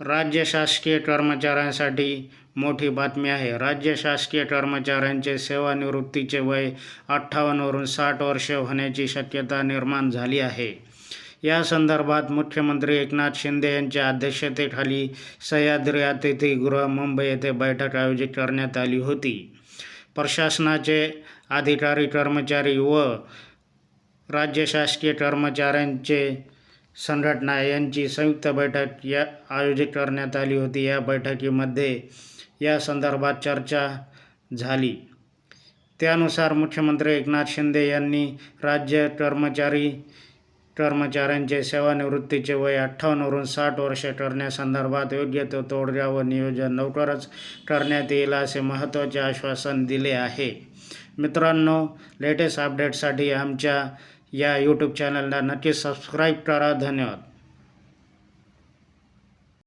राज्य शासकीय कर्मचाऱ्यांसाठी मोठी बातमी आहे. राज्य शासकीय कर्मचाऱ्यांचे सेवानिवृत्तीचे वय अठ्ठावन्नवरून साठ वर्ष होण्याची शक्यता निर्माण झाली आहे. या संदर्भात मुख्यमंत्री एकनाथ शिंदे यांच्या अध्यक्षतेखाली सह्याद्री अतिथीगृह मुंबई येथे बैठक आयोजित करण्यात आली होती. प्रशासनाचे अधिकारी कर्मचारी व राज्य शासकीय कर्मचाऱ्यांचे संघटना यांची संयुक्त बैठक या आयोजित करण्यात आली होती. या बैठकीमध्ये या संदर्भात चर्चा झाली. त्यानुसार मुख्यमंत्री एकनाथ शिंदे यांनी राज्य कर्मचारी कर्मचाऱ्यांचे सेवानिवृत्तीचे वय अठ्ठावन्नवरून साठ वर्ष करण्यासंदर्भात योग्य तो तोडगा व नियोजन लवकरच करण्यात येईल असे महत्त्वाचे आश्वासन दिले आहे. मित्रांनो लेटेस्ट अपडेटसाठी आमच्या या यूट्यूब चॅनलला नक्की सबस्क्राईब करा. धन्यवाद.